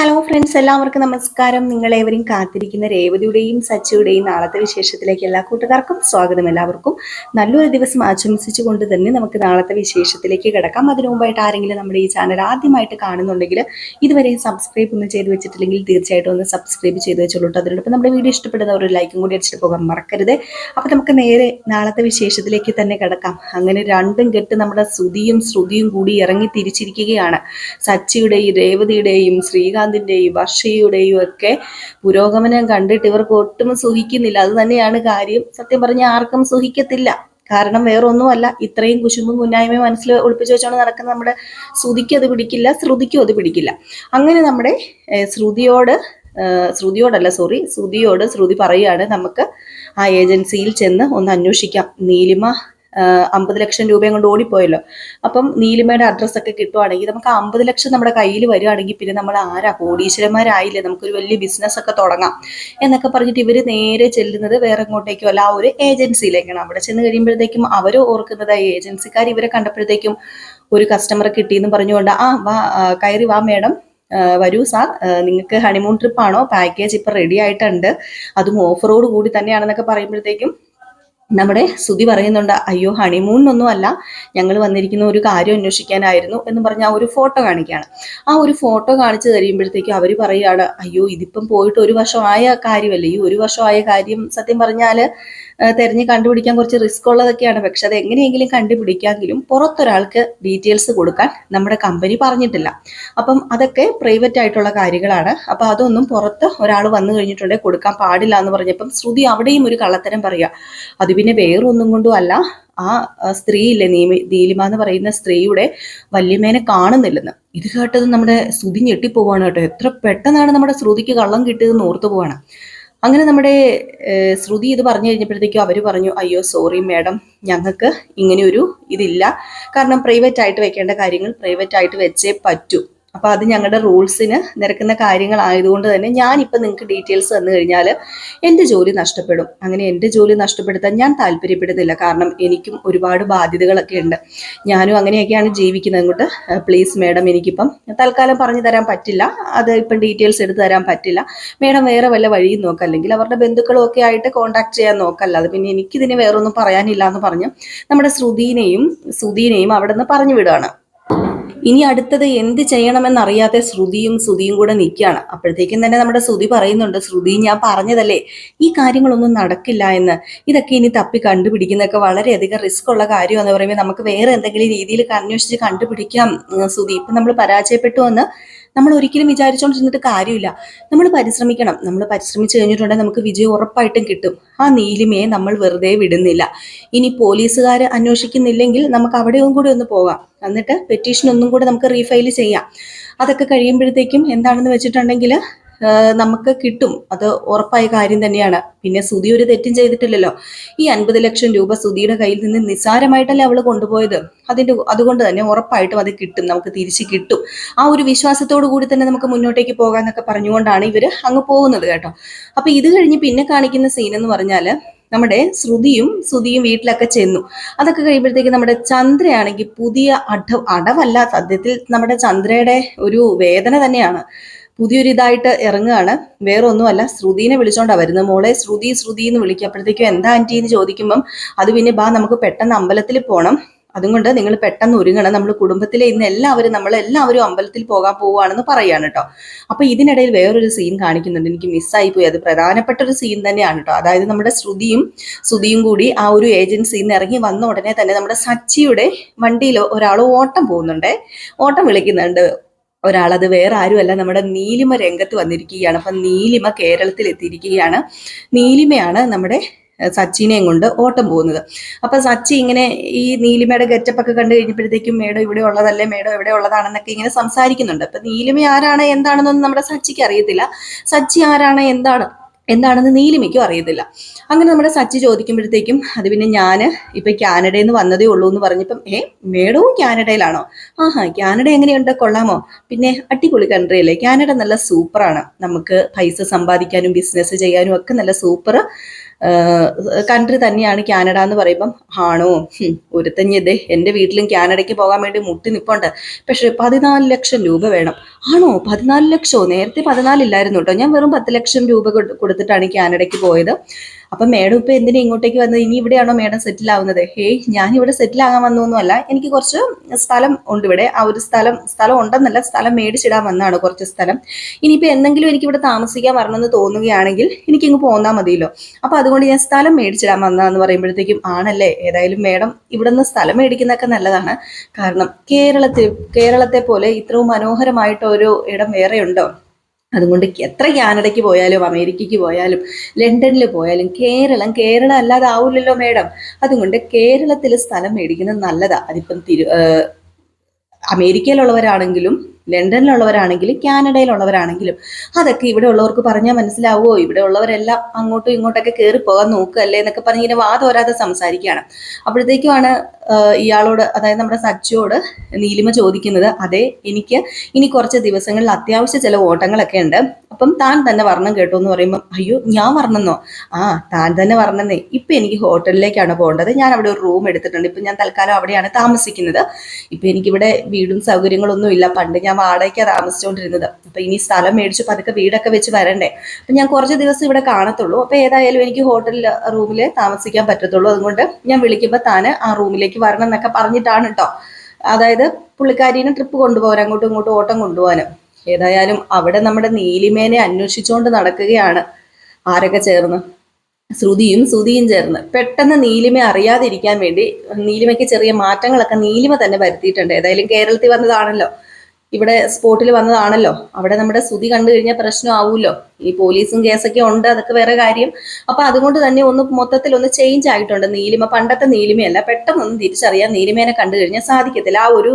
Hello friends എല്ലാവർക്കും നമസ്കാരം. നിങ്ങളേവരും കാത്തിരിക്കുന്ന രേവതിയുടെയും സച്ചിയുടെയും നാളത്തെ വിശേഷത്തിലേക്ക് എല്ലാ കൂട്ടുകാർക്കും സ്വാഗതം എല്ലാവർക്കും. നല്ലൊരു ദിവസം ആശംസിച്ചുകൊണ്ട് തന്നെ നമുക്ക് നാളത്തെ വിശേഷത്തിലേക്ക് കിടക്കാം. അതിനു മുമ്പായിട്ട് ആരെങ്കിലും നമ്മുടെ ഈ ചാനൽ ആദ്യമായിട്ട് കാണുന്നുണ്ടെങ്കിൽ ഇതുവരെ സബ്സ്ക്രൈബ് ഒന്നും ചെയ്ത് വെച്ചിട്ടില്ലെങ്കിൽ തീർച്ചയായിട്ടും ഒന്ന് സബ്സ്ക്രൈബ് ചെയ്ത് വെച്ചോളൂട്ടോ അതിനോടൊപ്പം നമ്മുടെ വീഡിയോ ഇഷ്ടപ്പെടുന്ന ഒരു ലൈക്കും കൂടി അടിച്ചിട്ട് പോകാൻ മറക്കരുത്. അപ്പോൾ നമുക്ക് നേരെ നാളത്തെ വിശേഷത്തിലേക്ക് തന്നെ കിടക്കാം. അങ്ങനെ രണ്ടും കെട്ട് നമ്മുടെ ശ്രുതിയും ശ്രുതിയും കൂടി ഇറങ്ങി തിരിച്ചിരിക്കുകയാണ്. സച്ചിയുടെയും രേവതിയുടെയും ശ്രീകാന്തിന്റെയും വർഷയുടെയും ഒക്കെ പുരോഗമനം കണ്ടിട്ട് ഇവർക്ക് ഒട്ടും സുഖിക്കുന്നില്ല. അത് തന്നെയാണ് കാര്യം. സത്യം പറഞ്ഞാൽ ആർക്കും സുഖിക്കത്തില്ല. കാരണം വേറൊന്നുമല്ല. ഇത്രയും കുശുമ്പും കുന്നായ്മയും മനസ്സിൽ ഒളിപ്പിച്ചു വെച്ചാണ് നടക്കുന്നത് നമ്മുടെ ശ്രുതിക്കും അത് പിടിക്കില്ല ശ്രുതിക്കും അത് പിടിക്കില്ല. അങ്ങനെ നമ്മുടെ ശ്രുതിയോട് ശ്രുതിയോടല്ല സോറി ശ്രുതിയോട് ശ്രുതി പറയുകയാണ് നമുക്ക് ആ ഏജൻസിയിൽ ചെന്ന് ഒന്ന് അന്വേഷിക്കാം. നീലിമ അമ്പത് ലക്ഷം രൂപയും കൊണ്ട് ഓടിപ്പോയല്ലോ. അപ്പം നീലിമയുടെ അഡ്രസ്സൊക്കെ കിട്ടുവാണെങ്കിൽ നമുക്ക് അമ്പത് ലക്ഷം നമ്മുടെ കയ്യിൽ വരികയാണെങ്കിൽ പിന്നെ നമ്മൾ ആരാ? കോടീശ്വരന്മാരായില്ലേ? നമുക്കൊരു വലിയ ബിസിനസ് ഒക്കെ തുടങ്ങാം. എന്നൊക്കെ പറഞ്ഞിട്ട് ഇവർ നേരെ ചെല്ലുന്നത് വേറെ എങ്ങോട്ടേക്കോ അല്ല ആ ഒരു ഏജൻസിയിലേക്കാണ്. അവിടെ ചെന്ന് കഴിയുമ്പോഴത്തേക്കും അവർ ഓർക്കുന്നത് ഏജൻസിക്കാർ ഇവരെ കണ്ടപ്പോഴത്തേക്കും ഒരു കസ്റ്റമറെ കിട്ടിയെന്ന് പറഞ്ഞുകൊണ്ട് ആ വാ കയറി വാ മേഡം. വരൂ സാർ. നിങ്ങൾക്ക് ഹണിമൂൺ ട്രിപ്പാണോ പാക്കേജ് ഇപ്പം റെഡി ആയിട്ടുണ്ട്. അതും ഓഫറോട് കൂടി തന്നെയാണെന്നൊക്കെ പറയുമ്പോഴത്തേക്കും നമ്മുടെ ശ്രുതി പറയുന്നുണ്ട് അയ്യോ ഹണിമൂണിനൊന്നും അല്ല. ഞങ്ങൾ വന്നിരിക്കുന്ന ഒരു കാര്യം അന്വേഷിക്കാനായിരുന്നു എന്ന് പറഞ്ഞ ആ ഒരു ഫോട്ടോ കാണിക്കുകയാണ്. ആ ഒരു ഫോട്ടോ കാണിച്ചു കഴിയുമ്പോഴത്തേക്കും അവർ പറയുകയാണ് അയ്യോ ഇതിപ്പം പോയിട്ട് ഒരു വർഷമായ കാര്യമല്ലേ? ഈ ഒരു വർഷമായ കാര്യം സത്യം പറഞ്ഞാൽ തെരഞ്ഞ് കണ്ടുപിടിക്കാൻ കുറച്ച് റിസ്ക് ഉള്ളതൊക്കെയാണ്. പക്ഷെ അത് എങ്ങനെയെങ്കിലും കണ്ടുപിടിക്കാമെങ്കിലും പുറത്തൊരാൾക്ക് ഡീറ്റെയിൽസ് കൊടുക്കാൻ നമ്മുടെ കമ്പനി പറഞ്ഞിട്ടില്ല. അപ്പം അതൊക്കെ പ്രൈവറ്റ് ആയിട്ടുള്ള കാര്യങ്ങളാണ്. അപ്പം അതൊന്നും പുറത്ത് ഒരാൾ വന്നു കഴിഞ്ഞിട്ടുണ്ടെങ്കിൽ കൊടുക്കാൻ പാടില്ല എന്ന് പറഞ്ഞപ്പം ശ്രുതി അവിടെയും ഒരു കള്ളത്തരം പറയുക. അത് പിന്നെ വേറൊന്നും കൊണ്ടും അല്ല. ആ സ്ത്രീ ഇല്ലേ നീമി നീലിമ എന്ന് പറയുന്ന സ്ത്രീയുടെ വല്യമ്മേനെ കാണുന്നില്ലെന്ന്. ഇത് കേട്ടത് നമ്മുടെ ശ്രുതി ഞെട്ടിപ്പോവാണ് കേട്ടോ. എത്ര പെട്ടെന്നാണ് നമ്മുടെ ശ്രുതിക്ക് കള്ളം കിട്ടിയതെന്ന് ഓർത്തു പോവാണ്. അങ്ങനെ നമ്മുടെ ശ്രുതി ഇത് പറഞ്ഞു കഴിഞ്ഞപ്പോഴത്തേക്കും അവർ പറഞ്ഞു അയ്യോ സോറി മാഡം ഞങ്ങൾക്ക് ഇങ്ങനെയൊരു ഇതില്ല. കാരണം പ്രൈവറ്റ് ആയിട്ട് വെക്കേണ്ട കാര്യങ്ങൾ പ്രൈവറ്റ് ആയിട്ട് വെച്ചേ പറ്റൂ. അപ്പൊ അത് ഞങ്ങളുടെ റൂൾസിന് നിരക്കുന്ന കാര്യങ്ങളായതുകൊണ്ട് തന്നെ ഞാനിപ്പോൾ നിങ്ങൾക്ക് ഡീറ്റെയിൽസ് തന്നു കഴിഞ്ഞാൽ എന്റെ ജോലി നഷ്ടപ്പെടും. അങ്ങനെ എന്റെ ജോലി നഷ്ടപ്പെടുത്താൻ ഞാൻ താല്പര്യപ്പെടുന്നില്ല. കാരണം എനിക്കും ഒരുപാട് ബാധ്യതകളൊക്കെ ഉണ്ട്. ഞാനും അങ്ങനെയൊക്കെയാണ് ജീവിക്കുന്നത്. അങ്ങോട്ട് പ്ലീസ് മാഡം എനിക്കിപ്പം തൽക്കാലം പറഞ്ഞു തരാൻ പറ്റില്ല. അത് ഇപ്പം ഡീറ്റെയിൽസ് എടുത്തു തരാൻ പറ്റില്ല. മാഡം വേറെ വല്ല വഴിയും നോക്കാം. അല്ലെങ്കിൽ അവരുടെ ബന്ധുക്കളും ഒക്കെ ആയിട്ട് കോൺടാക്ട് ചെയ്യാൻ നോക്കല്ല അത് പിന്നെ എനിക്കിതിന് വേറൊന്നും പറയാനില്ല എന്ന് പറഞ്ഞ് നമ്മുടെ ശ്രുതിനെയും സുധീനെയും അവിടെ നിന്ന് പറഞ്ഞു വിടുകയാണ് ഇനി അടുത്തത് എന്ത് ചെയ്യണമെന്നറിയാതെ ശ്രുതിയും ശ്രുതിയും കൂടെ നിൽക്കുകയാണ്. അപ്പോഴത്തേക്കും തന്നെ നമ്മുടെ ശ്രുതി പറയുന്നുണ്ട് ശ്രുതി ഞാൻ പറഞ്ഞതല്ലേ? ഈ കാര്യങ്ങളൊന്നും നടക്കില്ല എന്ന്. ഇതൊക്കെ ഇനി തപ്പി കണ്ടുപിടിക്കുന്നതൊക്കെ വളരെയധികം റിസ്ക് ഉള്ള കാര്യമെന്ന് പറയുമ്പോൾ നമുക്ക് വേറെ എന്തെങ്കിലും രീതിയിൽ അന്വേഷിച്ച് കണ്ടുപിടിക്കാം ശ്രുതി. ഇപ്പം നമ്മൾ പരാജയപ്പെട്ടു എന്ന് നമ്മൾ ഒരിക്കലും വിചാരിച്ചുകൊണ്ടിരുന്നിട്ട് കാര്യമില്ല. നമ്മൾ പരിശ്രമിക്കണം. നമ്മൾ പരിശ്രമിച്ചു കഴിഞ്ഞിട്ടുണ്ടെങ്കിൽ നമുക്ക് വിജയം ഉറപ്പായിട്ടും കിട്ടും. ആ നീലിമയെ നമ്മൾ വെറുതെ വിടുന്നില്ല. ഇനി പോലീസുകാർ അന്വേഷിക്കുന്നില്ലെങ്കിൽ നമുക്ക് അവിടെയും കൂടി ഒന്ന് പോകാം. എന്നിട്ട് പെറ്റീഷൻ ഒന്നും കൂടെ നമുക്ക് റീഫൈൽ ചെയ്യാം. അതൊക്കെ കഴിയുമ്പോഴത്തേക്കും എന്താണെന്ന് വെച്ചിട്ടുണ്ടെങ്കിൽ നമുക്ക് കിട്ടും. അത് ഉറപ്പായ കാര്യം തന്നെയാണ്. പിന്നെ സുധി ഒരു തെറ്റും ചെയ്തിട്ടില്ലല്ലോ. ഈ അൻപത് ലക്ഷം രൂപ സുധിയുടെ കയ്യിൽ നിന്ന് നിസ്സാരമായിട്ടല്ലേ അവൾ കൊണ്ടുപോയത്? അതിന്റെ അതുകൊണ്ട് തന്നെ ഉറപ്പായിട്ടും അത് കിട്ടും. നമുക്ക് തിരിച്ചു കിട്ടും. ആ ഒരു വിശ്വാസത്തോടു കൂടി തന്നെ നമുക്ക് മുന്നോട്ടേക്ക് പോകാന്നൊക്കെ പറഞ്ഞുകൊണ്ടാണ് ഇവർ അങ്ങ് പോകുന്നത് കേട്ടോ. അപ്പൊ ഇത് കഴിഞ്ഞ് പിന്നെ കാണിക്കുന്ന സീൻ എന്ന് പറഞ്ഞാൽ നമ്മുടെ ശ്രുതിയും ശ്രുതിയും വീട്ടിലൊക്കെ ചെന്നു. അതൊക്കെ കഴിയുമ്പോഴത്തേക്ക് നമ്മുടെ ചന്ദ്രയാണെങ്കിൽ പുതിയ അടവ് അടവല്ല സത്യത്തിൽ നമ്മുടെ ചന്ദ്രയുടെ ഒരു വേദന തന്നെയാണ്. പുതിയൊരു ഇതായിട്ട് ഇറങ്ങുകയാണ്. വേറെ ഒന്നുമല്ല ശ്രുതിനെ വിളിച്ചോണ്ടാ വരുന്നത്. മോളെ ശ്രുതി ശ്രുതി എന്ന് വിളിക്കുക അപ്പോഴത്തേക്കും എന്താ ആന്റി എന്ന് ചോദിക്കുമ്പം അത് പിന്നെ ബാ നമുക്ക് പെട്ടെന്ന് അമ്പലത്തിൽ പോകണം അതുകൊണ്ട് നിങ്ങൾ പെട്ടെന്ന് ഒരുങ്ങണം. നമ്മൾ കുടുംബത്തിലെ ഇന്ന് എല്ലാവരും നമ്മൾ എല്ലാവരും അമ്പലത്തിൽ പോകാൻ പോവുകയാണെന്ന് പറയാണ് കേട്ടോ. അപ്പൊ ഇതിനിടയിൽ വേറൊരു സീൻ കാണിക്കുന്നുണ്ട്. എനിക്ക് മിസ്സായി പോയി അത് പ്രധാനപ്പെട്ട ഒരു സീൻ തന്നെയാണ് കേട്ടോ. അതായത് നമ്മുടെ ശ്രുതിയും ശ്രുതിയും കൂടി ആ ഒരു ഏജൻസിയിൽ നിന്ന് ഇറങ്ങി വന്ന ഉടനെ തന്നെ നമ്മുടെ സച്ചിയുടെ വണ്ടിയിൽ ഒരാൾ ഓട്ടം പോകുന്നുണ്ടേ. ഓട്ടം വിളിക്കുന്നുണ്ട്. ഒരാളത് വേറെ ആരുമല്ല. നമ്മുടെ നീലിമ രംഗത്ത് വന്നിരിക്കുകയാണ്. അപ്പം നീലിമ കേരളത്തിൽ എത്തിയിരിക്കുകയാണ് നീലിമയാണ് നമ്മുടെ സച്ചിനെയും കൊണ്ട് ഓട്ടം പോകുന്നത്. അപ്പൊ സച്ചി ഇങ്ങനെ ഈ നീലിമയുടെ ഗെറ്റപ്പ് ഒക്കെ കണ്ടു കഴിഞ്ഞപ്പോഴത്തേക്കും മേഡം ഇവിടെ ഉള്ളതല്ലേ മേഡം എവിടെ ഉള്ളതാണെന്നൊക്കെ ഇങ്ങനെ സംസാരിക്കുന്നുണ്ട്. അപ്പൊ നീലിമ ആരാണ് എന്താണെന്നൊന്നും നമ്മുടെ സച്ചിക്ക് അറിയത്തില്ല. സച്ചി ആരാണ് എന്താണ് എന്താണെന്ന് നീലിമയ്ക്കും അറിയത്തില്ല. അങ്ങനെ നമ്മുടെ സച്ചി ചോദിക്കുമ്പോഴത്തേക്കും അത് പിന്നെ ഞാൻ ഇപ്പം കാനഡയിൽ നിന്ന് വന്നതേ ഉള്ളൂ എന്ന് പറഞ്ഞപ്പം ഏ മേഡവും കാനഡയിലാണോ? ആഹാ കാനഡ എങ്ങനെയുണ്ട്? കൊള്ളാമോ? പിന്നെ അടിപൊളി കൺട്രി അല്ലേ? കാനഡ നല്ല സൂപ്പറാണ് നമുക്ക് പൈസ സമ്പാദിക്കാനും ബിസിനസ് ചെയ്യാനും ഒക്കെ നല്ല സൂപ്പർ കൺട്രി തന്നെയാണ് കാനഡ എന്ന് പറയുമ്പം ആണോ? ഒരുത്തഞ്ഞതേ എന്റെ വീട്ടിലും കാനഡയ്ക്ക് പോകാൻ വേണ്ടി മുട്ടി നിൽപ്പുണ്ട് പക്ഷേ പതിനാല് ലക്ഷം രൂപ വേണം. ആണോ? പതിനാല് ലക്ഷമോ നേരത്തെ പതിനാലില്ലായിരുന്നു കേട്ടോ. ഞാൻ വെറും പത്ത് ലക്ഷം രൂപ കൊടു- കൊടുത്തിട്ടാണ് കാനഡയ്ക്ക് പോയത്. അപ്പം മേഡം ഇപ്പം എന്തിനാ ഇങ്ങോട്ടേക്ക് വന്നത്? ഇനി ഇവിടെയാണോ മേഡം സെറ്റിൽ ആവുന്നത്? ഹേയ് ഞാൻ ഇവിടെ സെറ്റിൽ ആകാൻ വന്നൊന്നുമല്ല. എനിക്ക് കുറച്ച് സ്ഥലം ഉണ്ട് ഇവിടെ. ആ ഒരു സ്ഥലം സ്ഥലം ഉണ്ടെന്നല്ല സ്ഥലം മേടിച്ചിടാൻ വന്നതാണ് കുറച്ച് സ്ഥലം. ഇനിയിപ്പോൾ എന്തെങ്കിലും എനിക്ക് ഇവിടെ താമസിക്കാൻ വരണമെന്ന് തോന്നുകയാണെങ്കിൽ എനിക്ക് ഇങ്ങ് പോന്നാൽ മതിയല്ലോ. അപ്പോൾ അതുകൊണ്ട് ഞാൻ സ്ഥലം മേടിച്ചിടാൻ വന്നതെന്ന് പറയുമ്പോഴത്തേക്കും ആണല്ലേ? ഏതായാലും മേഡം ഇവിടെ നിന്ന് സ്ഥലം മേടിക്കുന്നതൊക്കെ നല്ലതാണ്. കാരണം കേരളത്തിൽ കേരളത്തെ പോലെ ഇത്രയും മനോഹരമായിട്ട് ഒരു ഇടം വേറെ ഉണ്ടോ അതുകൊണ്ട് എത്ര കാനഡയ്ക്ക് പോയാലും അമേരിക്കയ്ക്ക് പോയാലും ലണ്ടനിൽ പോയാലും കേരളം കേരളം അല്ലാതെ ആവില്ലല്ലോ മേഡം. അതുകൊണ്ട് കേരളത്തിൽ സ്ഥലം മേടിക്കുന്നത് നല്ലതാണ് അതിപ്പം തിരു അമേരിക്കയിലുള്ളവരാണെങ്കിലും ലണ്ടനിലുള്ളവരാണെങ്കിലും കാനഡയിലുള്ളവരാണെങ്കിലും. അതൊക്കെ ഇവിടെ ഉള്ളവർക്ക് പറഞ്ഞാൽ മനസ്സിലാവുമോ ഇവിടെ ഉള്ളവരെല്ലാം അങ്ങോട്ടും ഇങ്ങോട്ടൊക്കെ കയറി പോകാൻ നോക്കുകയല്ലേ എന്നൊക്കെ പറഞ്ഞ് ഇങ്ങനെ വാദോരാതെ സംസാരിക്കുകയാണ്. അപ്പോഴത്തേക്കുമാണ് ഇയാളോട് അതായത് നമ്മുടെ സച്ചിയോട് നീലിമ ചോദിക്കുന്നത് അതെ എനിക്ക് ഇനി കുറച്ച് ദിവസങ്ങളിൽ അത്യാവശ്യ ചില ഓട്ടങ്ങളൊക്കെ ഉണ്ട്. അപ്പം താൻ തന്നെ വർണം കേട്ടു എന്ന് പറയുമ്പോൾ അയ്യോ ഞാൻ വർണെന്നോ? ആ താൻ തന്നെ വർണെന്നേ. ഇപ്പം എനിക്ക് ഹോട്ടലിലേക്കാണ് പോകേണ്ടത്. ഞാൻ അവിടെ ഒരു റൂം എടുത്തിട്ടുണ്ട്. ഇപ്പം ഞാൻ തൽക്കാലം അവിടെയാണ് താമസിക്കുന്നത്. ഇപ്പം എനിക്കിവിടെ വീടും സൗകര്യങ്ങളൊന്നും ഇല്ല. പണ്ട് ഞാൻ വാടകയ്ക്കാണ് താമസിച്ചുകൊണ്ടിരുന്നത് അപ്പം ഇനി സ്ഥലം മേടിച്ച് പതുക്കെ വീടൊക്കെ വെച്ച് വരണ്ടേ. അപ്പം ഞാൻ കുറച്ച് ദിവസം ഇവിടെ കാണത്തുള്ളൂ. അപ്പം ഏതായാലും എനിക്ക് ഹോട്ടലിൽ റൂമിൽ താമസിക്കാൻ പറ്റത്തുള്ളൂ. അതുകൊണ്ട് ഞാൻ വിളിക്കുമ്പോൾ താന് ആ റൂമിലേക്ക് വരണം എന്നൊക്കെ പറഞ്ഞിട്ടാണ് കേട്ടോ. അതായത് പുള്ളിക്കാരീനെ ട്രിപ്പ് കൊണ്ടുപോകാൻ അങ്ങോട്ടും ഇങ്ങോട്ടും ഓട്ടം കൊണ്ടുപോകാനും ഏതായാലും അവിടെ നമ്മുടെ നീലിമേനെ അന്വേഷിച്ചുകൊണ്ട് നടക്കുകയാണ്. ആരൊക്കെ ചേർന്ന്? ശ്രുതിയും ശ്രുതിയും ചേർന്ന്. പെട്ടെന്ന് നീലിമ അറിയാതിരിക്കാൻ വേണ്ടി നീലിമയ്ക്ക് ചെറിയ മാറ്റങ്ങളൊക്കെ നീലിമ തന്നെ വരുത്തിയിട്ടുണ്ട്. ഏതായാലും കേരളത്തിൽ വന്നതാണല്ലോ. ഇവിടെ സ്പോട്ടിൽ വന്നതാണല്ലോ. അവിടെ നമ്മുടെ സ്തുതി കണ്ടു കഴിഞ്ഞാൽ പ്രശ്നം ആവുമല്ലോ ഈ പോലീസും കേസൊക്കെ ഉണ്ട് അതൊക്കെ വേറെ കാര്യം. അപ്പൊ അതുകൊണ്ട് തന്നെ ഒന്ന് മൊത്തത്തിൽ ഒന്ന് ചേഞ്ച് ആയിട്ടുണ്ട്. നീലിമ പണ്ടത്തെ നീലിമയല്ല പെട്ടെന്നൊന്നും തിരിച്ചറിയാൻ നീലിമേനെ കണ്ടു കഴിഞ്ഞാൽ സാധിക്കത്തില്ല. ആ ഒരു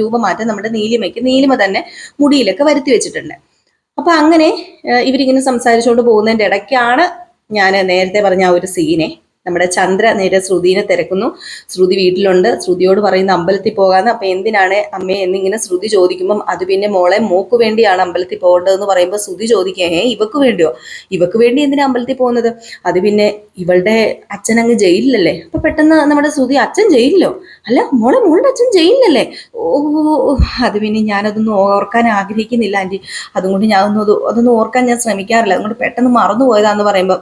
രൂപമാറ്റം നമ്മുടെ നീലിമയ്ക്ക് നീലിമ തന്നെ മുടിയിലൊക്കെ വരുത്തി വെച്ചിട്ടുണ്ട്. അപ്പൊ അങ്ങനെ ഇവരിങ്ങനെ സംസാരിച്ചുകൊണ്ട് പോകുന്നതിന്റെ ഇടയ്ക്കാണ് ഞാൻ നേരത്തെ പറഞ്ഞ ആ ഒരു സീനെ നമ്മുടെ ചന്ദ്ര നേരെ ശ്രുതിനെ തിരക്കുന്നു. ശ്രുതി വീട്ടിലുണ്ട്. ശ്രുതിയോട് പറയുന്ന അമ്പലത്തിൽ പോകാന്ന്. അപ്പൊ എന്തിനാണ് അമ്മേ എന്നിങ്ങനെ ശ്രുതി ചോദിക്കുമ്പം അത് പിന്നെ മോളെ മോക്ക് വേണ്ടിയാണ് അമ്പലത്തിൽ പോകേണ്ടതെന്ന് പറയുമ്പോൾ ശ്രുതി ചോദിക്കുക ഏ ഇവക്ക് വേണ്ടിയോ? ഇവക്ക് വേണ്ടി എന്തിനാ അമ്പലത്തിൽ പോകുന്നത്? അത് പിന്നെ ഇവളുടെ അച്ഛൻ അങ്ങ് ജയിലിലല്ലേ? അപ്പൊ പെട്ടെന്ന് നമ്മുടെ ശ്രുതി അച്ഛൻ ജയിലിലോ? അല്ല മോളെ മോളുടെ അച്ഛൻ ജയിലിലല്ലേ? ഓ അത് പിന്നെ ഞാനതൊന്നും ഓർക്കാൻ ആഗ്രഹിക്കുന്നില്ല ആന്റി അതുകൊണ്ട് ഞാൻ ഒന്നും അതൊന്നും ഓർക്കാൻ ഞാൻ ശ്രമിക്കാറില്ല. അതുകൊണ്ട് പെട്ടെന്ന് മറന്നു പോയതാന്ന് പറയുമ്പോൾ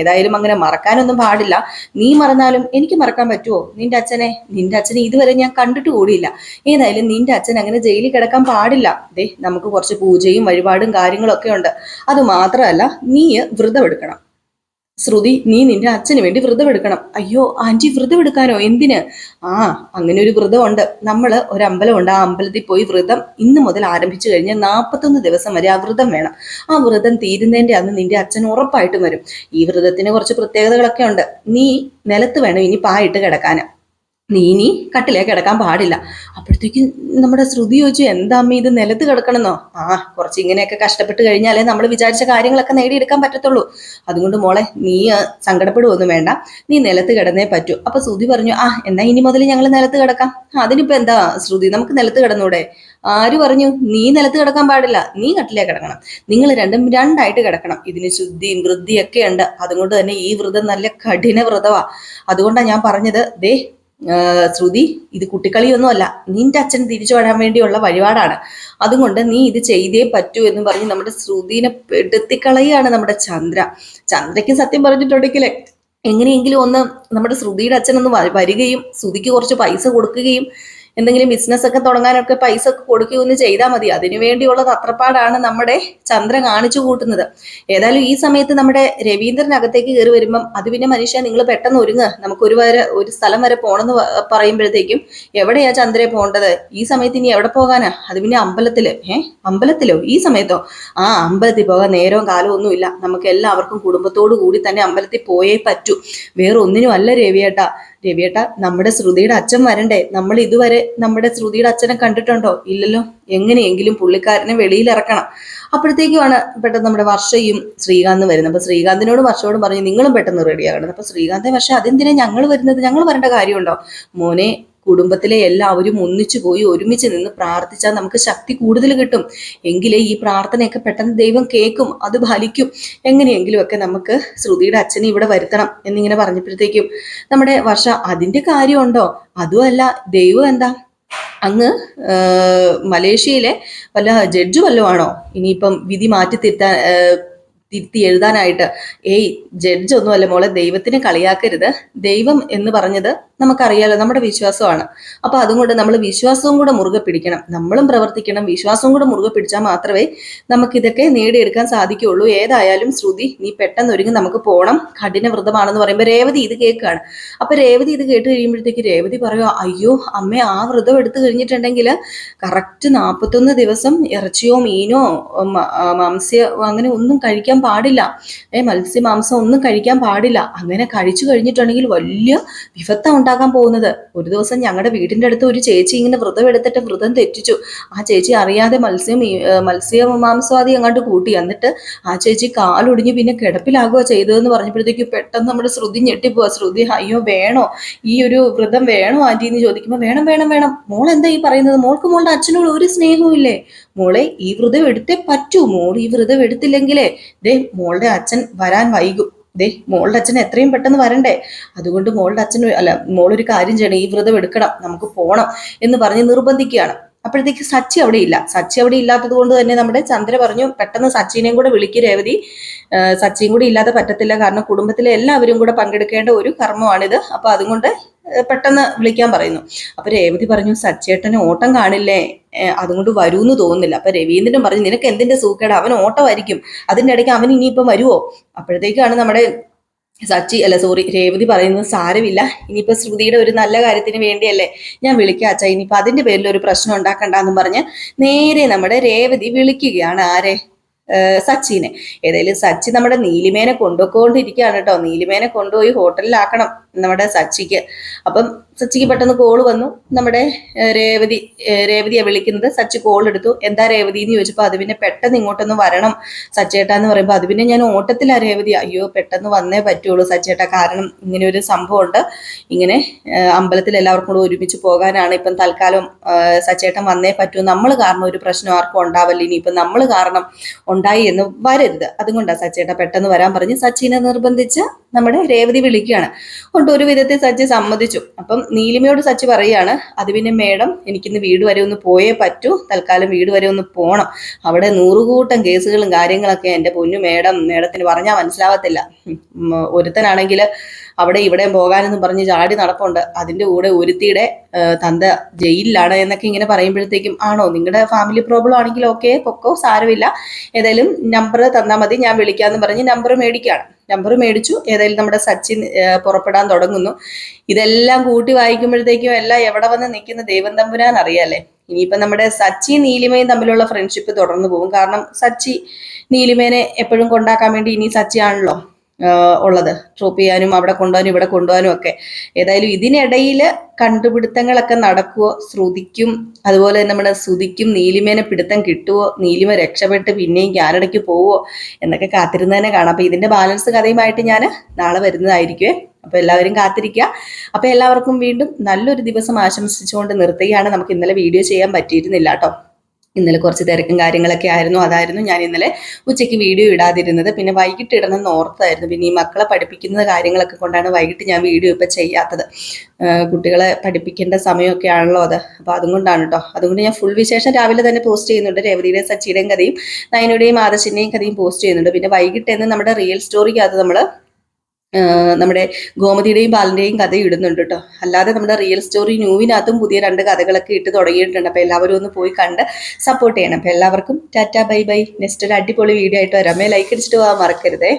ഏതായാലും അങ്ങനെ മറക്കാനൊന്നും പാടില്ല. നീ മറന്നാലും എനിക്ക് മറക്കാൻ പറ്റുമോ നിന്റെ അച്ഛനെ? നിന്റെ അച്ഛനെ ഇതുവരെ ഞാൻ കണ്ടിട്ട് കൂടിയില്ല ഏതായാലും നിന്റെ അച്ഛൻ അങ്ങനെ ജയിലിൽ കിടക്കാൻ പാടില്ല. ദേ നമുക്ക് കുറച്ച് പൂജയും വഴിപാടും കാര്യങ്ങളൊക്കെ ഉണ്ട്. അത് മാത്രമല്ല നീ വ്രതം എടുക്കണം ശ്രുതി നീ നിന്റെ അച്ഛന് വേണ്ടി വ്രതം എടുക്കണം. അയ്യോ ആന്റി വ്രതം എടുക്കാനോ? എന്തിന്? ആ അങ്ങനെ ഒരു വ്രതമുണ്ട്. നമ്മൾ ഒരു അമ്പലമുണ്ട് ആ അമ്പലത്തിൽ പോയി വ്രതം ഇന്ന് മുതൽ ആരംഭിച്ചു കഴിഞ്ഞാൽ നാൽപ്പത്തൊന്ന് ദിവസം വരെ ആ വ്രതം വേണം. ആ വ്രതം തീരുന്നതിന്റെ അന്ന് നിന്റെ അച്ഛൻ ഉറപ്പായിട്ടും വരും. ഈ വ്രതത്തിന് കുറച്ച് പ്രത്യേകതകളൊക്കെ ഉണ്ട്. നീ നിലത്ത് വേണം ഇനി പായിട്ട് കിടക്കാൻ നീ ഇനി കട്ടിലേക്ക് കിടക്കാൻ പാടില്ല. അപ്പോഴത്തേക്കും നമ്മുടെ ശ്രുതി ചോദിച്ചു എന്താ അമ്മ ഇത് നിലത്ത് കിടക്കണമെന്നോ? ആ കുറച്ച് ഇങ്ങനെയൊക്കെ കഷ്ടപ്പെട്ട് കഴിഞ്ഞാലേ നമ്മൾ വിചാരിച്ച കാര്യങ്ങളൊക്കെ നേടിയെടുക്കാൻ പറ്റത്തുള്ളൂ. അതുകൊണ്ട് മോളെ നീ സങ്കടപ്പെടുവൊന്നും വേണ്ട. നീ നിലത്ത് കിടന്നേ പറ്റൂ. അപ്പൊ ശ്രുതി പറഞ്ഞു ആ എന്നാ ഇനി മുതൽ ഞങ്ങൾ നിലത്ത് കിടക്കാം. അതിനിപ്പോ എന്താ ശ്രുതി? നമുക്ക് നിലത്ത് കിടന്നൂടെ. ആര് പറഞ്ഞു? നീ നിലത്ത് കിടക്കാൻ പാടില്ല. നീ കട്ടിലേക്ക് കിടക്കണം. നിങ്ങൾ രണ്ടും രണ്ടായിട്ട് കിടക്കണം. ഇതിന് ശുദ്ധിയും വൃദ്ധിയൊക്കെ ഉണ്ട് അതുകൊണ്ട് തന്നെ ഈ വ്രതം നല്ല കഠിന വ്രതമാണ് അതുകൊണ്ടാണ് ഞാൻ പറഞ്ഞത് ദേ ശ്രുതി ഇത് കുട്ടിക്കളിയൊന്നും അല്ല. നിന്റെ അച്ഛൻ തിരിച്ചു വരാൻ വേണ്ടിയുള്ള വഴിപാടാണ്. അതുകൊണ്ട് നീ ഇത് ചെയ്തേ പറ്റൂ എന്ന് പറഞ്ഞ് നമ്മുടെ ശ്രുതിനെ പെടുത്തിക്കളയാണ് നമ്മുടെ ചന്ദ്ര. ചന്ദ്രയ്ക്ക് സത്യം പറഞ്ഞിട്ടുണ്ടെങ്കിൽ എങ്ങനെയെങ്കിലും ഒന്ന് നമ്മുടെ ശ്രുതിയുടെ അച്ഛൻ ഒന്ന് വരികയും ശ്രുതിക്ക് കുറച്ച് പൈസ കൊടുക്കുകയും എന്തെങ്കിലും ബിസിനസ് ഒക്കെ തുടങ്ങാനൊക്കെ പൈസ ഒക്കെ കൊടുക്കുകയൊന്ന് ചെയ്താൽ മതി. അതിനു വേണ്ടിയുള്ളത് തത്രപ്പാടാണ് നമ്മുടെ ചന്ദ്ര കാണിച്ചു കൂട്ടുന്നത്. ഏതായാലും ഈ സമയത്ത് നമ്മുടെ രവീന്ദ്രനകത്തേക്ക് കയറി വരുമ്പം അത് പിന്നെ മനുഷ്യ നിങ്ങൾ പെട്ടെന്ന് ഒരുങ്ങ്. നമുക്ക് ഒരു വരെ ഒരു സ്ഥലം വരെ പോണെന്ന് പ- പറയുമ്പോഴത്തേക്കും എവിടെയാ ചന്ദ്രയെ പോകേണ്ടത് ഈ സമയത്ത് ഇനി എവിടെ പോകാനാ? അത് പിന്നെ അമ്പലത്തിൽ. ഏ? അമ്പലത്തിലോ? ഈ സമയത്തോ? ആ അമ്പലത്തിൽ പോകാൻ നേരവും കാലവും ഒന്നുമില്ല നമുക്ക് എല്ലാവർക്കും കുടുംബത്തോടു കൂടി തന്നെ അമ്പലത്തിൽ പോയേ പറ്റൂ. വേറെ ഒന്നിനും അല്ല രവിയേട്ടാ. രവിയേട്ട നമ്മുടെ ശ്രുതിയുടെ അച്ഛൻ വരണ്ടേ? നമ്മൾ ഇതുവരെ നമ്മുടെ ശ്രുതിയുടെ അച്ഛനെ കണ്ടിട്ടുണ്ടോ? ഇല്ലല്ലോ. എങ്ങനെയെങ്കിലും പുള്ളിക്കാരനെ വെളിയിൽ ഇറക്കണം അപ്പോഴത്തേക്കുമാണ് പെട്ടെന്ന് നമ്മുടെ വർഷയും ശ്രീകാന്ത് വരുന്നത്. അപ്പൊ ശ്രീകാന്തിനോടും വർഷയോട് പറഞ്ഞു നിങ്ങളും പെട്ടെന്ന് റെഡിയാകണം അപ്പൊ ശ്രീകാന്തെ പക്ഷെ അതെന്തിനാ ഞങ്ങൾ വരുന്നത്? ഞങ്ങൾ വരേണ്ട കാര്യമുണ്ടോ? മോനെ കുടുംബത്തിലെ എല്ലാവരും ഒന്നിച്ചു പോയി ഒരുമിച്ച് നിന്ന് പ്രാർത്ഥിച്ചാൽ നമുക്ക് ശക്തി കൂടുതൽ കിട്ടും. എങ്കിലേ ഈ പ്രാർത്ഥനയൊക്കെ പെട്ടെന്ന് ദൈവം കേൾക്കും അത് ഫലിക്കും. എങ്ങനെയെങ്കിലുമൊക്കെ നമുക്ക് ശ്രുതിയുടെ അച്ഛനെ ഇവിടെ വരുത്തണം എന്നിങ്ങനെ പറഞ്ഞപ്പോഴത്തേക്കും നമ്മുടെ വർഷ അതിന്റെ കാര്യമുണ്ടോ? അതുമല്ല ദൈവം എന്താ? അങ്ങ് മലേഷ്യയിലെ വല്ല ജഡ്ജ് വല്ലതും ആണോ? ഇനിയിപ്പം വിധി മാറ്റി തിരുത്താൻ തിരുത്തി എഴുതാനായിട്ട് ഏയ് ജഡ്ജ് ഒന്നുമല്ല മോളെ ദൈവത്തിനെ കളിയാക്കരുത്. ദൈവം എന്ന് പറഞ്ഞത് നമുക്കറിയാലോ നമ്മുടെ വിശ്വാസമാണ്. അപ്പൊ അതുകൊണ്ട് നമ്മൾ വിശ്വാസവും കൂടെ മുറുകെ പിടിക്കണം. നമ്മളും പ്രവർത്തിക്കണം. വിശ്വാസവും കൂടെ മുറുകെ പിടിച്ചാൽ മാത്രമേ നമുക്കിതൊക്കെ നേടിയെടുക്കാൻ സാധിക്കുകയുള്ളൂ. ഏതായാലും ശ്രുതി നീ പെട്ടെന്ന് ഒരുങ്ങി നമുക്ക് പോകണം കഠിന വ്രതമാണെന്ന് പറയുമ്പോൾ രേവതി ഇത് കേൾക്കുകയാണ്. അപ്പൊ രേവതി ഇത് കേട്ട് കഴിയുമ്പോഴത്തേക്ക് രേവതി പറയുക അയ്യോ അമ്മ ആ വ്രതം എടുത്തു കഴിഞ്ഞിട്ടുണ്ടെങ്കിൽ കറക്റ്റ് നാൽപ്പത്തൊന്ന് ദിവസം ഇറച്ചിയോ മീനോ മാംസ്യ അങ്ങനെ ഒന്നും കഴിക്കാൻ പാടില്ല. ഏ മത്സ്യമാംസം ഒന്നും കഴിക്കാൻ പാടില്ല. അങ്ങനെ കഴിച്ചു കഴിഞ്ഞിട്ടുണ്ടെങ്കിൽ വലിയ വിപത്ത ഉണ്ടാകാൻ പോകുന്നത്. ഒരു ദിവസം ഞങ്ങളുടെ വീടിന്റെ അടുത്ത് ഒരു ചേച്ചി ഇങ്ങനെ വ്രതം എടുത്തിട്ട് വ്രതം തെറ്റിച്ചു. ആ ചേച്ചി അറിയാതെ മത്സ്യം മത്സ്യ മാംസ്വാദി അങ്ങോട്ട് കൂട്ടി. എന്നിട്ട് ആ ചേച്ചി കാലൊടിഞ്ഞ് പിന്നെ കിടപ്പിലാകുക ചെയ്തതെന്ന് പറഞ്ഞപ്പോഴത്തേക്ക് പെട്ടെന്ന് നമ്മുടെ ശ്രുതി ഞെട്ടിപ്പോവാ. ശ്രുതി അയ്യോ വേണോ? ഈ ഒരു വ്രതം വേണോ ആന്റി? എന്ന് ചോദിക്കുമ്പോൾ വേണം വേണം വേണം. മോൾ എന്താ ഈ പറയുന്നത്? മോൾക്ക് മോളുടെ അച്ഛനോട് ഒരു സ്നേഹവും ഇല്ലേ മോളെ ഈ വ്രതം എടുത്തേ പറ്റൂ. മോൾ ഈ വ്രതം എടുത്തില്ലെങ്കിലേ ദേ മോളുടെ അച്ഛൻ വരാൻ വൈകും. ദേ മോളുടെ അച്ഛൻ എത്രയും പെട്ടെന്ന് വരണ്ടേ? അതുകൊണ്ട് മോളുടെ അച്ഛൻ അല്ല മോളൊരു കാര്യം ചെയ്യണം. ഈ വ്രതം എടുക്കണം നമുക്ക് പോകണം എന്ന് പറഞ്ഞ് നിർബന്ധിക്കുകയാണ്. അപ്പോഴത്തേക്ക് സച്ചി അവിടെ ഇല്ല. സച്ചി അവിടെ ഇല്ലാത്തത് കൊണ്ട് തന്നെ നമ്മുടെ ചന്ദ്ര പറഞ്ഞു പെട്ടെന്ന് സച്ചിനെയും കൂടെ വിളിക്കും രേവതി. സച്ചിയും കൂടി ഇല്ലാതെ പറ്റത്തില്ല. കാരണം കുടുംബത്തിലെ എല്ലാവരും കൂടെ പങ്കെടുക്കേണ്ട ഒരു കർമ്മമാണിത്. അപ്പൊ അതുകൊണ്ട് പെട്ടെന്ന് വിളിക്കാൻ പറയുന്നു. അപ്പൊ രേവതി പറഞ്ഞു സച്ചേട്ടന് ഓട്ടം കാണില്ലേ? അതുകൊണ്ട് വരൂന്ന് തോന്നുന്നില്ല. അപ്പൊ രവീന്ദ്രൻ പറഞ്ഞു നിനക്ക് എന്തിന്റെ സൂക്കേട്? അവൻ ഓട്ടമായിരിക്കും. അതിന്റെ ഇടയ്ക്ക് അവൻ ഇനിയിപ്പം വരുമോ അപ്പോഴത്തേക്കാണ് നമ്മുടെ സച്ചി അല്ല സോറി രേവതി പറയുന്നത് സാരമില്ല. ഇനിയിപ്പോൾ ശ്രുതിയുടെ ഒരു നല്ല കാര്യത്തിന് വേണ്ടിയല്ലേ ഞാൻ വിളിക്കാം അച്ഛാ. ഇനിയിപ്പോൾ അതിന്റെ പേരിൽ ഒരു പ്രശ്നം ഉണ്ടാക്കണ്ടെന്നും പറഞ്ഞ് നേരെ നമ്മുടെ രേവതി വിളിക്കുകയാണ്. ആരെ? സച്ചിനെ. ഏതായാലും സച്ചി നമ്മുടെ നീലിമേനെ കൊണ്ടുപോയിക്കൊണ്ടിരിക്കുകയാണ് കേട്ടോ. നീലിമേനെ കൊണ്ടുപോയി ഹോട്ടലിലാക്കണം നമ്മുടെ സച്ചിക്ക്. അപ്പം സച്ചിക്ക് പെട്ടെന്ന് കോൾ വന്നു. നമ്മുടെ രേവതി രേവതിയെ വിളിക്കുന്നത്. സച്ചി കോൾ എടുത്തു. എന്താ രേവതി എന്ന് ചോദിച്ചപ്പോൾ അത് പിന്നെ പെട്ടെന്ന് ഇങ്ങോട്ടൊന്ന് വരണം സച്ചേട്ടാ എന്ന് പറയുമ്പോൾ അത് പിന്നെ ഞാൻ ഓട്ടത്തിലാ രേവതി. അയ്യോ പെട്ടെന്ന് വന്നേ പറ്റുള്ളൂ സച്ചേട്ടാ. കാരണം ഇങ്ങനെ ഒരു സംഭവം ഉണ്ട് ഇങ്ങനെ അമ്പലത്തിൽ എല്ലാവർക്കും കൂടെ ഒരുമിച്ച് പോകാനാണ് ഇപ്പം തൽക്കാലം സച്ചേട്ടൻ വന്നേ പറ്റൂ. നമ്മൾ കാരണം ഒരു പ്രശ്നം ആർക്കും ഉണ്ടാവല്ല ഇനിയിപ്പം നമ്മൾ കാരണം ഉണ്ടായി എന്ന് വരരുത്. അതുകൊണ്ടാണ് സച്ചേട്ട പെട്ടെന്ന് വരാൻ പറഞ്ഞ് സച്ചിനെ നിർബന്ധിച്ച് നമ്മുടെ രേവതി വിളിക്കുകയാണ്. കൊണ്ട് ഒരു വിധത്തിൽ സച്ചി സമ്മതിച്ചു. അപ്പം നീലിമയോട് സച്ചി പറയുകയാണ് അത് പിന്നെ മേഡം എനിക്കിന്ന് വീട് വരെ ഒന്ന് പോയേ പറ്റൂ. തൽക്കാലം വീട് വരെ ഒന്ന് പോകണം അവിടെ നൂറുകൂട്ടം കേസുകളും കാര്യങ്ങളൊക്കെ എന്റെ പൊന്നു മേഡം മേഡത്തിന് പറഞ്ഞാൽ മനസ്സിലാവത്തില്ല. ഒരുത്തനാണെങ്കിൽ അവിടെ ഇവിടെയും പോകാനെന്നും പറഞ്ഞ് ചാടി നടപ്പുണ്ട്. അതിന്റെ കൂടെ ഒരുത്തിയുടെ തന്ത ജയിലിലാണ് എന്നൊക്കെ ഇങ്ങനെ പറയുമ്പോഴത്തേക്കും ആണോ? നിങ്ങളുടെ ഫാമിലി പ്രോബ്ലം ആണെങ്കിൽ ഓക്കെ പൊക്കോ സാരമില്ല. ഏതായാലും നമ്പർ തന്നാൽ മതി ഞാൻ വിളിക്കാമെന്ന് പറഞ്ഞ് നമ്പർ മേടിക്കുകയാണ്. നമ്പർ മേടിച്ചു ഏതായാലും നമ്മുടെ സച്ചിൻ പുറപ്പെടാൻ തുടങ്ങുന്നു. ഇതെല്ലാം കൂട്ടി വായിക്കുമ്പോഴത്തേക്കും എല്ലാം എവിടെ വന്ന് നിൽക്കുന്ന ദൈവം തമ്പുരാൻ അറിയാല്ലേ? ഇനിയിപ്പം നമ്മുടെ സച്ചി നീലിമയും തമ്മിലുള്ള ഫ്രണ്ട്ഷിപ്പ് തുടർന്നു പോകും. കാരണം സച്ചി നീലിമേനെ എപ്പോഴും കൊണ്ടാക്കാൻ വേണ്ടി ഇനി സച്ചിയാണല്ലോ. ആഹ് ഉള്ളത്. ട്രോപ്പ് ചെയ്യാനും അവിടെ കൊണ്ടുപോകാനും ഇവിടെ കൊണ്ടുപോകാനും ഒക്കെ. ഏതായാലും ഇതിനിടയിൽ കണ്ടുപിടുത്തങ്ങളൊക്കെ നടക്കുവോ? ശ്രുതിക്കും അതുപോലെ തന്നെ നമ്മുടെ ശ്രുതിക്കും നീലിമേനെ പിടുത്തം കിട്ടുവോ? നീലിമ രക്ഷപ്പെട്ട് പിന്നെയും ക്യാനഡയ്ക്ക് പോവോ? എന്നൊക്കെ കാത്തിരുന്നതന്നെ കാണാം. അപ്പം ഇതിന്റെ ബാലൻസ് കഥയുമായിട്ട് ഞാൻ നാളെ വരുന്നതായിരിക്കുമേ അപ്പോൾ എല്ലാവരും കാത്തിരിക്കുക. അപ്പോൾ എല്ലാവർക്കും വീണ്ടും നല്ലൊരു ദിവസം ആശംസിച്ചുകൊണ്ട് നിർത്തുകയാണ്. നമുക്ക് ഇന്നലെ വീഡിയോ ചെയ്യാൻ പറ്റിയിരുന്നില്ല കേട്ടോ. ഇന്നലെ കുറച്ച് തിരക്കും കാര്യങ്ങളൊക്കെ ആയിരുന്നു അതായിരുന്നു ഞാൻ ഇന്നലെ ഉച്ചയ്ക്ക് വീഡിയോ ഇടാതിരുന്നത്. പിന്നെ വൈകിട്ട് ഇടണമെന്ന് ഓർത്തായിരുന്നു. പിന്നെ ഈ മക്കളെ പഠിപ്പിക്കുന്ന കാര്യങ്ങളൊക്കെ കൊണ്ടാണ് വൈകിട്ട് ഞാൻ വീഡിയോ ഇപ്പം ചെയ്യാത്തത്. കുട്ടികളെ പഠിപ്പിക്കേണ്ട സമയമൊക്കെ ആണല്ലോ അത്. അപ്പോൾ അതുകൊണ്ടാണ് കേട്ടോ അതുകൊണ്ട് ഞാൻ ഫുൾ വിശേഷം രാവിലെ തന്നെ പോസ്റ്റ് ചെയ്യുന്നുണ്ട്. രേവതിയുടെയും സച്ചിയുടെയും കഥയും നയനയുടെയും ആദർശിന്റെയും കഥയും പോസ്റ്റ് ചെയ്യുന്നുണ്ട്. പിന്നെ വൈകിട്ട് എന്ന് നമ്മുടെ റിയൽ സ്റ്റോറിക്കകത്ത് നമ്മൾ നമ്മുടെ ഗോമതിയുടെയും ബാലന്റെയും കഥ ഇടുന്നുണ്ട് കേട്ടോ അല്ലാതെ നമ്മുടെ റിയൽ സ്റ്റോറി ന്യൂവിനകത്തും പുതിയ രണ്ട് കഥകളൊക്കെ ഇട്ട് തുടങ്ങിയിട്ടുണ്ട്. അപ്പോൾ എല്ലാവരും ഒന്ന് പോയി കണ്ട് സപ്പോർട്ട് ചെയ്യണം. അപ്പോൾ എല്ലാവർക്കും ടാറ്റ ബൈ ബൈ. നെക്സ്റ്റ് ഒരു അടിപൊളി വീഡിയോ ആയിട്ട് വരാമേ ലൈക്ക് അടിച്ചിട്ട് പോകാൻ മറക്കരുതേ.